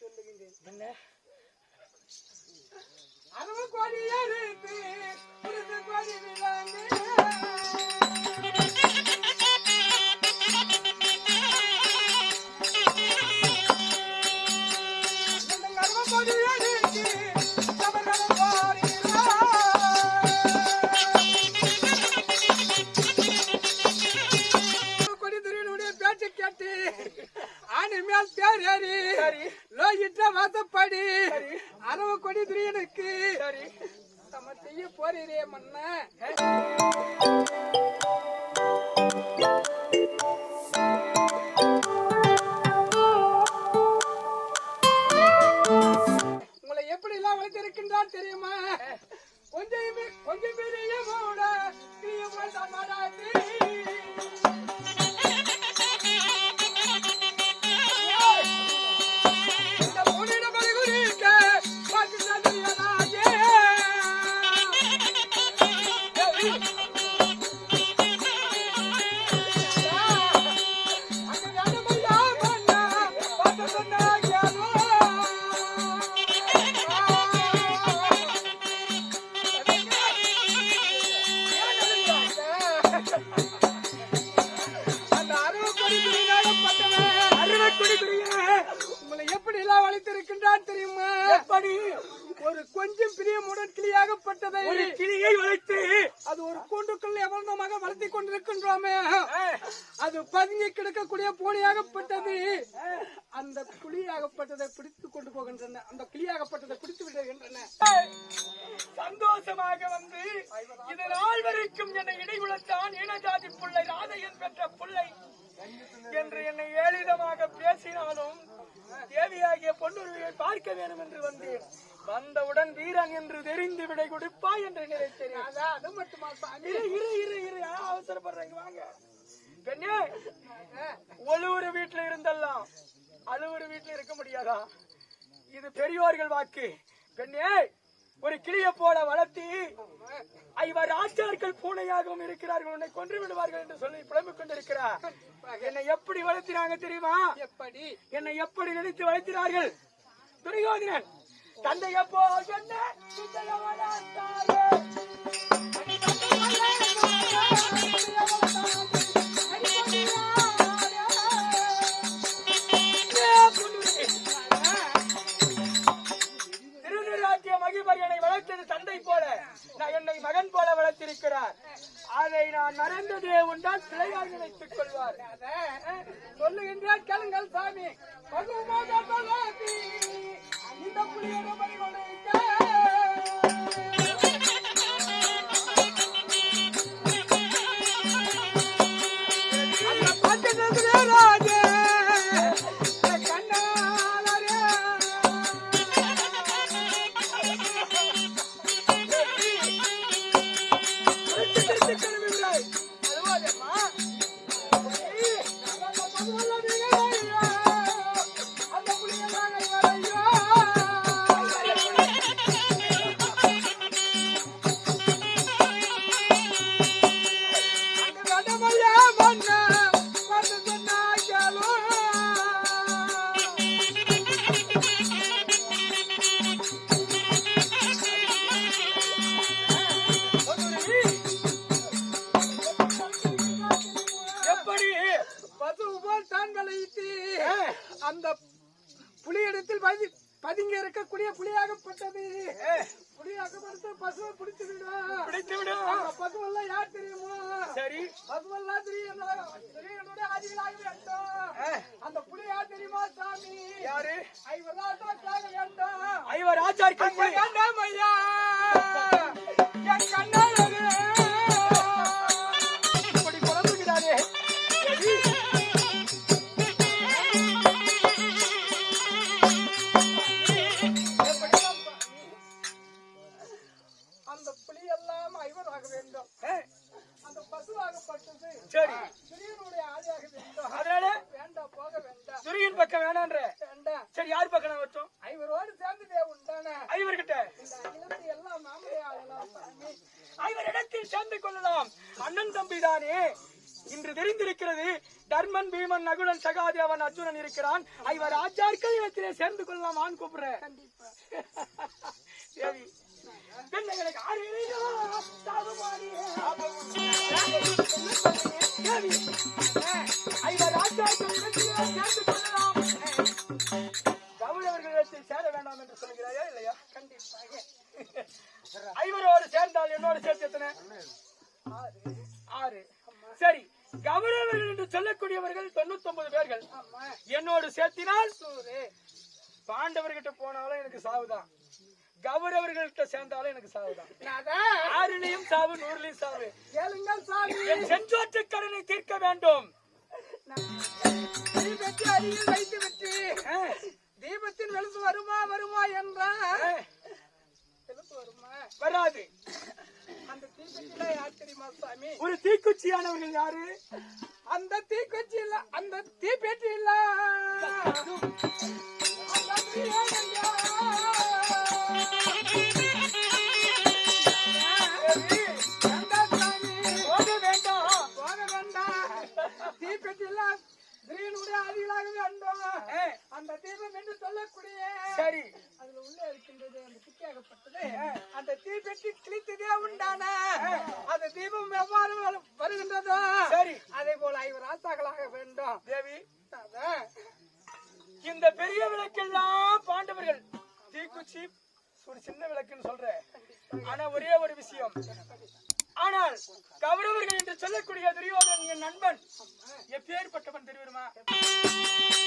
சொல்லுகின்றேன் என்ன? அறுபது கோடி எழுத்து புரிந்து கோடி விளங்கு ஆணி மேல் தேர் ஏறி சரி. லோகிட்ட வாசப்படி அரவ கொடிதுரையனுக்கு சரி. நம்ம செய்ய போறீரே மன்ன. உங்களை எப்படி எல்லாம் வளர்த்திருக்கின்றான் தெரியுமா? கொஞ்சம் கொஞ்சம் பெரிய மூட வளைத்திருக்கின்றான் தெரியுமா? எப்படி? ஒரு கொஞ்சம் பிரியமுடன் கிளியாகப்பட்டதை ஒரு கிளியை வளைத்து அது ஒரு கூண்டுக்குள் எவ்வளவுமாக வளர்த்தி கொண்டிருக்கின்றோமே? அது பதுங்கி கிடக்கக்கூடிய பூனையாகப்பட்டது. அந்த புலியாகப்பட்டதை பிடித்து கொண்டு போகின்றன. அந்த கிளியாகப்பட்டதை பிடித்து விடுகின்றன. சந்தோஷமாக வந்து இது நாள் வரைக்கும் என்னை இடைகுலத்தான் இனஜாதி பிள்ளை ராதையன் பெற்ற பிள்ளை. என்று என்னை ஏளிதமாக பேசினாலும் தேவியாகிய பொன்னுருவியை பார்க்க வேண்டும் என்று வந்தேன். வந்தவுடன் வீரன் என்று தெரிந்து விடை கொடுப்பா என்று நினைத்தேன். அது மட்டுமா இரு இரு இரு இரு அவசரப்படுறேங்க வாங்க. பெண்ணே ஒழுவுற வீட்டுல இருந்தெல்லாம் அழுவுற வீட்டுல இருக்க முடியாதா? இது பெரியோர்கள் வாக்கு. பெண்ணே ஒரு கிளிய போல வளர்த்தி ஐவர் ஆச்சார்கள் பூனையாகவும் இருக்கிறார்கள். உன்னை கொன்று விடுவார்கள் என்று சொல்லி புலம்பிக் கொண்டிருக்கிறார். என்னை எப்படி வளர்த்தினாங்க தெரியுமா? எப்படி? என்னை எப்படி நினைத்து வளர்த்தினார்கள்? துரியோதனன் தந்தை எப்போ என்ன அதை நான் மறந்ததே உண்டால் பிழையாக நினைத்துக் கொள்வார். சொல்லுகின்றேன் கேளுங்கள் சாமி. பகுமாக பலாத்தி இந்த புலியோட பசுவெல்லாம் யார் தெரியுமா? சரி. பசுவெல்லாம் தெரியும்? திரியனுடைய ஆதிகளாக வேண்டும் அந்த புலி யார் தெரியுமா சாமி? யாரு? ஐவராஜாக்காக வேண்டும் ஐவர் ஐயா, வேண்டாம் ஐயா? அந்த பசுவாகப்பட்டது சரி. திரியனுடைய ஆதியாக வேண்டும் அதனால வேண்டாம் போக வேண்டாம் துரியன் பக்கம் வேணான்ற. வேண்டாம் சரி யார் பக்கம் நான் வச்சோம்? ஐவரோடு சேர்ந்ததே உண்டான ஐவர்கிட்ட. எல்லாம் நாமளே ஆளலாம் சாமி ஐவரிடத்தில் சேர்ந்து கொள்ளலாம். அண்ணன் தம்பிதானே இன்று தெரிந்திருக்கிறது தர்மன் பீமன் நகுலன் சகாதேவன் அர்ஜுனன் இருக்கிறான். ஐவர் ஆச்சார்கள் இடத்திலே சேர்ந்து கொள்ளலாம் ஆண் கூப்பிடுறேன். கண்டிப்பா. பிள்ளைகளுக்கு ஆறு சாவு. கேளுங்கள் சாமி. என் செஞ்சோற்று கடனை தீர்க்க வேண்டும். தீபத்தை அருகில் வைத்து விட்டு தீபத்தின் வெளுத்து வருமா வருமா என்றா? ஆ, வெளுத்து வருமா? வராது. அந்த தீபத்தில யார் தெரியுமா சாமி? ஒரு தீக்குச்சியானவர்கள் யாரு? அந்த தீக்குச்சி இல்ல அந்த தீப்பெட்டி இல்ல அந்த திடீர்னுடைய ஆதிகளாக வேண்டும் ஆ, அந்த தீபம் என்று சொல்லக்கூடிய சரி. அதுல உள்ள இருக்கின்றது அந்த திக்காகப்பட்டது அந்த தீப்பெட்டி கிழித்ததே உண்டான அந்த தீபம் எவ்வாறு வரு- வருகின்றதோ சரி. அதே போல ஐவர் ஆத்தாக்களாக வேண்டும். தேவி. இந்த பெரிய விளக்கெல்லாம் பாண்டவர்கள் தீக்குச்சி ஒரு சின்ன விளக்குன்னு சொல்றேன். ஆனா ஒரே ஒரு விஷயம். ஆனால் கௌரவர்கள் என்று சொல்லக்கூடிய துரியோதன் என் நண்பன் எப்பேற்பட்டவன் தெரியுமா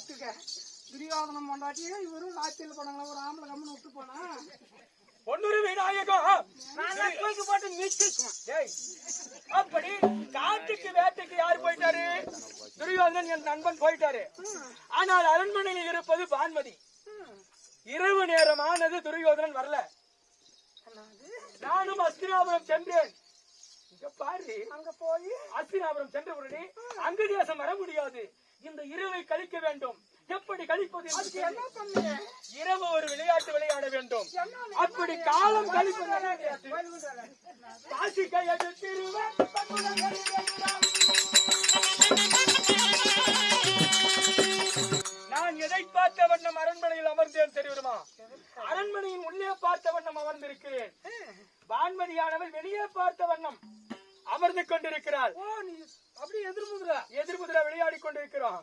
கேட்டுக்க. துரியோதனம் பொண்டாட்டியே இவரும் ராத்திரியில் போனாங்களா ஒரு ஆம்பளை கம்மன் விட்டு போனா? பொன்னுரு விநாயகம் தூக்கி போட்டு மிதிச்சுக்குவான். டேய், அப்படி காட்டுக்கு வேட்டைக்கு யார் போயிட்டாரு? துரியோதனன் என் நண்பன் போயிட்டாரு. ஆனால் அரண்மனையில் இருப்பது பான்மதி. இரவு நேரமானது துரியோதனன் வரல. நானும் அஸ்தினாபுரம் சென்றேன். இங்க பாரு. அங்க போய்? அஸ்தினாபுரம் சென்ற உடனே அங்கு தேசம் வர முடியாது. இந்த இரவை கழிக்க வேண்டும். எப்படி கழிப்பது இரவு ஒரு விளையாட்டு விளையாட வேண்டும். அப்படி காலம் கழிப்பது. நான் எதை பார்த்த வண்ணம் அரண்மனையில் அமர்ந்தேன் தெரியுமா? அரண்மனையின் உள்ளே பார்த்த வண்ணம் அமர்ந்திருக்கிறேன் வான்மதியானவள் வெளியே பார்த்த வண்ணம். அமர்ந்து நீ அப்படி எதிர்முதுரா எதிர்புதிர விளையாடி கொண்டிருக்கிறோம்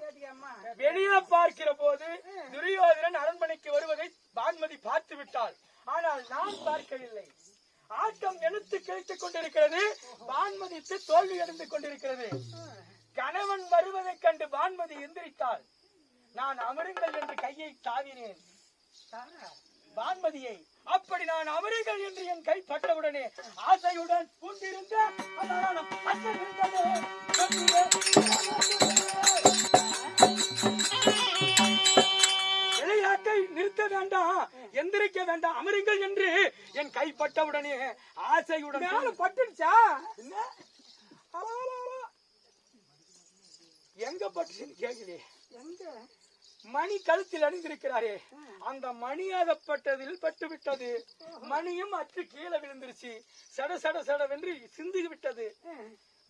வெளியே பார்க்கிற போது துரியோதனன் அரண்மனைக்கு வருவதை பான்மதி பார்த்து விட்டாள். ஆனால் நான் பார்க்கவில்லை. ஆட்டம் எடுத்து கிழித்துக் கொண்டிருக்கிறது பான்மதிக்கு தோல்வி அடைந்து கொண்டிருக்கிறது. கணவன் வருவதைக் கண்டு பான்மதி எந்திரித்தாள். நான் அமருங்கள் என்று கையை தாவினேன். பான்மதியை அப்படி நான் அமருங்கள் என்று என் கை பட்டவுடனே ஆசையுடன் பூண்டிருந்த. விளையாட்டை நிறுத்த வேண்டாம் எந்திரிக்க வேண்டாம் அமருங்கள் என்று என் கை பட்டவுடனே ஆசையுடன் மேல பட்டுடுச்சா என்ன? எங்க பட்டுச்சுன்னு கேக்குதே எங்க மணி கழுத்தில் அணிந்திருக்கிறாரே. அந்த மணியாகப்பட்டதில் பட்டு விட்டது மணியும் அற்று கீழே விழுந்துருச்சு. சட சட சடவென்று சிந்தி விட்டது.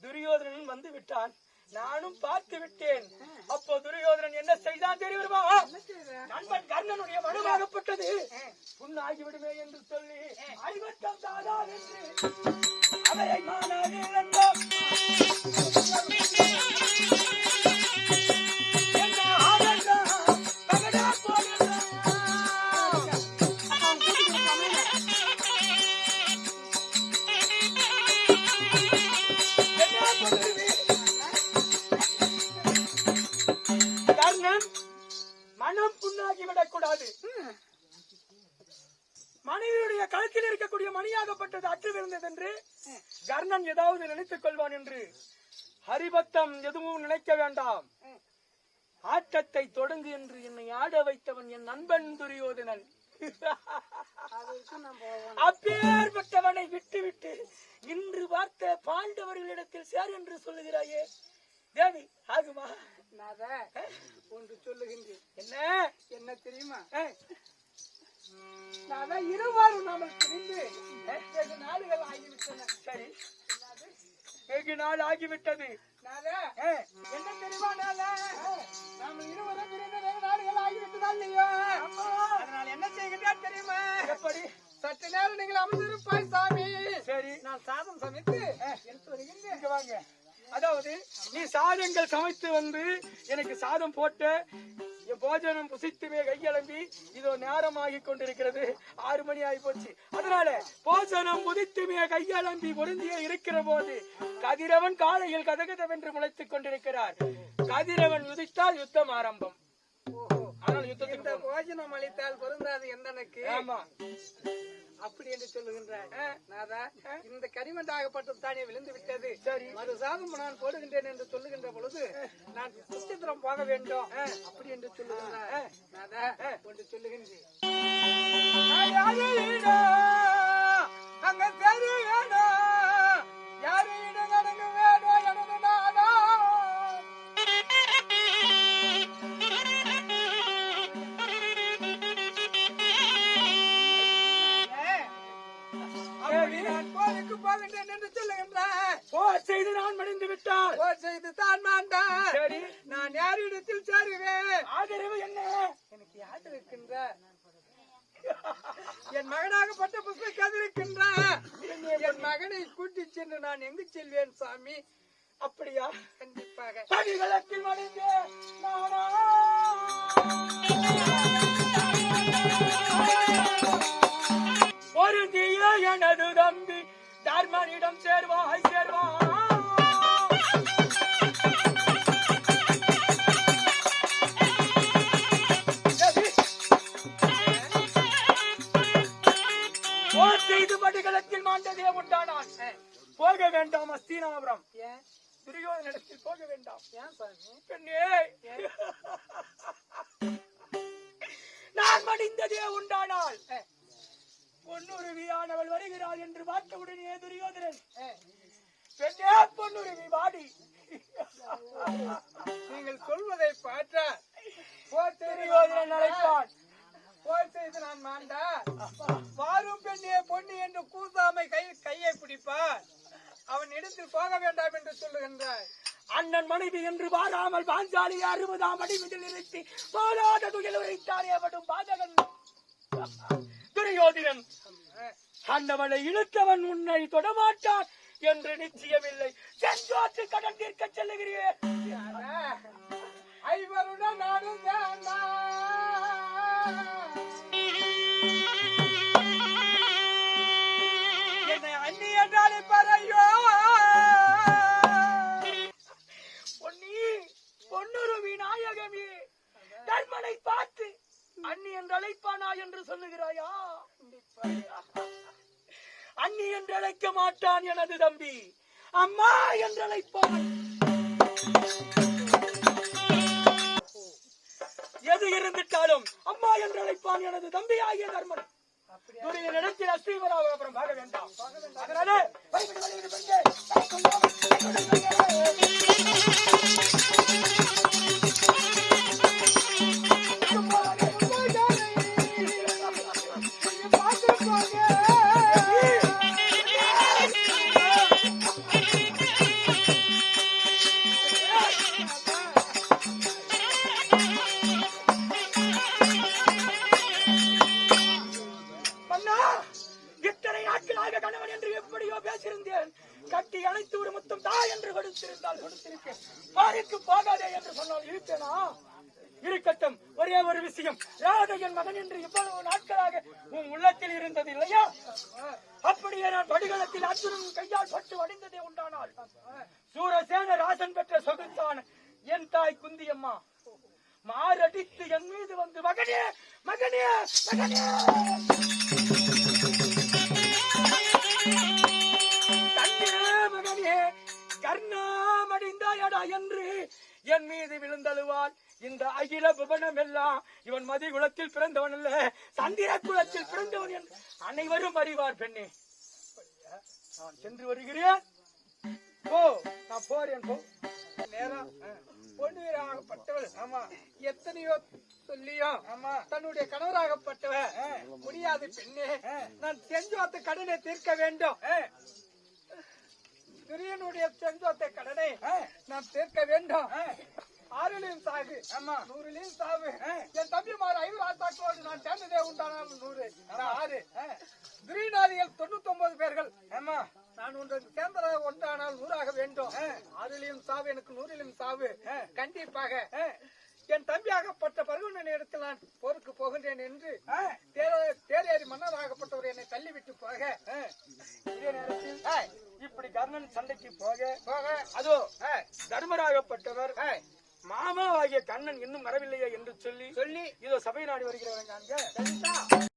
துரியோதனன் வந்து விட்டான். நானும் பார்த்து விட்டேன். அப்போ துரியோதனன் என்ன செய்தான் தெரியுமா நண்பன் கர்ணனுடைய மனுவாகப்பட்டது புண்ணாகி விடுமே என்று சொல்லி அறிவட்டம் தாதா என்று. அவரை மானாக மனைவியுடைய கழுத்தில் இருக்கக்கூடிய மணியாகப்பட்டது அற்று விழுந்தது என்று கர்ணன் ஏதாவது நினைத்துக் கொள்வான் என்று ஹரிபக்தம் எதுவும் நினைக்க வேண்டாம். ஆட்டத்தை தொடங்கு என்று என்னை ஆட வைத்தவன் என் நண்பன் துரியோதனன். நான் அப்பேற்பட்டவனை விட்டு விட்டு இன்று பார்த்த பாண்டவர்களிடத்தில் சேர் என்று சொல்லுகிறாயே. தேவி ஆகுமா? நாத ஒன்று சொல்லுகின்றேன். என்ன? என்ன தெரியுமா? நாத இருவாரும் நாமல் பிரிந்து வெகு நாடுகள் ஆகிவிட்டன. சரி. வெகு நாள் ஆகிவிட்டது. என்ன தெரியுமா நாம இருவரும் பிரிந்து வெகு நாடுகள் ஆகிவிட்டதா இல்லையோ? அதனால் என்ன செய்கிறேன் தெரியுமா? எப்படி? சற்று நேரம் நீங்கள் அமர்ந்திருப்பாய் சாமி. சரி. நான் சாதம் சமைத்து எடுத்து வருகின்றேன். வாங்க. அதாவது நீ சாதங்கள் சமைத்து வந்து எனக்கு சாதம் போட்ட என் போஜனம் புசித்துமே கையளம்பி இதோ நேரம் ஆகி கொண்டிருக்கிறது. ஆறு மணி ஆகி போச்சு அதனால போஜனம் புதித்துமே கையளம்பி பொருந்திய இருக்கிற போது கதிரவன் காலையில் கதகதவென்று முளைத்துக் கொண்டிருக்கிறார். கதிரவன் உதித்தால் யுத்தம் ஆரம்பம். ஆனால் யுத்தத்துக்கு. போஜனம் அளித்தால் பொருந்தாது எந்தனுக்கு? ஆமா. அப்படி என்று சொல்லுகின்றார் நாதா இந்த கரிமண்டாகப்பட்டது தானே விழுந்து விட்டது. சரி. மறு சாதம் நான் போடுகின்றேன் என்று சொல்லுகின்ற பொழுது நான் சுத்திரம் போக வேண்டும். அப்படி என்று சொல்லுகின்றார் நாதா ஒன்று சொல்லுகின்றேன். அங்க தெரு வேணும் நான் எங்கு செல்வேன் சாமி? அப்படியா? கண்டிப்பாக. பணிகளத்தில் மடிந்து நானா? ஒரு தீய எனது தம்பி தர்மனிடம் சேர்வாய் சேர்வாய் செய்து படுகளத்தில் மாண்டதே உண்டானான் போக வேண்டாம் அஸ்தீனாபுரம் ஏன்? துரியோதனிடத்தில் போக வேண்டாம். பெண்ணே! நான் மடிந்ததே உண்டானால். பொன்னுருவியானவள் வருகிறாள் என்று பார்த்தவுடனே துரியோதனன். பெண்ணே பொன்னுருவி வாடி. நீங்கள் சொல்வதை பார்த்தா போர் துரியோதனன் அழைப்பான். போர் செய்து நான் மாண்டா. வாரும் பெண்ணே பொண்ணு என்று கூசாமை கை கையை பிடிப்பார் அவன் இடத்தில் போக வேண்டாம் என்று சொல்லுகின்றாய். அண்ணன் மனைவி என்று பாராமல் பாஞ்சாலி அறுபதாம் அடிமதில் நிறுத்தி போலாத துயில் உரைத்தானே படும் பாதகன். துரியோதனன் அண்ணவளை இழுத்தவன் உன்னை தொடமாட்டான் என்று நிச்சயமில்லை. செஞ்சோற்று கடன் தீர்க்க செல்லுகிறேன் ஐவருடன் நானும் என்னை அண்ணி என்றாலே பறையோ நாயகமே தர்மனை பார்த்து அண்ணி என்று அழைப்பானா என்று சொல்லுகிறாயா? அண்ணி என்று அழைக்க மாட்டான் எனது தம்பி. அம்மா என்று அழைப்பான். எது இருந்துட்டாலும் அம்மா என்று அழைப்பான் எனது தம்பி ஆகிய தர்மன். இடத்தில் அஸ்ரீவராக அப்புறம் பார்க்க வேண்டாம் அதனால இருக்கட்டும். ஒரே ஒரு விஷயம். ராதையின் மகன் என்று இவ்வளவு நாட்களாக உன் உள்ளத்தில் இருந்தது இல்லையா? அப்படியே நான் படுகளத்தில் அர்ஜுனன் கையால் பட்டு வடிந்ததே உண்டானால். சூரசேன ராசன் பெற்ற சொகுத்தான் என் தாய் குந்தியம்மா. மாரடித்து என் மீது வந்து மகனே மகனே மகனே! கண்ணே மகனே கர்ணாமடிந்தாயடா என்று என் மீது விழுந்தழுவாள். இந்த அகில புவனம் எல்லாம் இவன் மதி குலத்தில் பிறந்தவன் அல்ல சந்திர குலத்தில் பிறந்தவன் என்று அனைவரும் அறிவார் பெண்ணே. நான் சென்று வருகிறேன். போ நான் போறேன் போ. நேரம் பொண்ணு வீராகப்பட்டவள் ஆமா. எத்தனையோ சொல்லியும் ஆமா. தன்னுடைய கணவராகப்பட்டவள் முடியாது பெண்ணே. நான் செஞ்சோத்த கடனை தீர்க்க வேண்டும். துரியனுடைய செஞ்சோத்த கடனை நான் தீர்க்க வேண்டும். ஆறிலையும் சாகு. ஆமா. நூறிலையும் சாவு. என் தம்பிமார் ஐநூறு ஆத்தாக்களோடு நான் சேர்ந்ததே உண்டானால் நூறு. ஆறு. துரியநாதிகள் தொண்ணூத்தி ஒன்பது பேர்கள். ஆமா. நான் ஒன்று சேர்ந்ததாக ஒன்றானால் நூறாக வேண்டும். ஆறிலையும் சாவு எனக்கு நூறிலும் சாவு. கண்டிப்பாக. என் தம்பியாகப்பட்ட பருவனன் இடத்தில் நான் போருக்கு போகின்றேன் என்று தேர- தேரேறி மன்னராகப்பட்டவர் என்னை தள்ளிவிட்டு போக. இதே நேரத்தில் இப்படி கர்ணன் சண்டைக்கு போக. போக. அதோ தர்மராகப்பட்டவர் மாமாவாகிய கண்ணன் இன்னும் வரவில்லையே என்று சொல்லி சொல்லி இதோ சபை நாடி வருகிறவன்?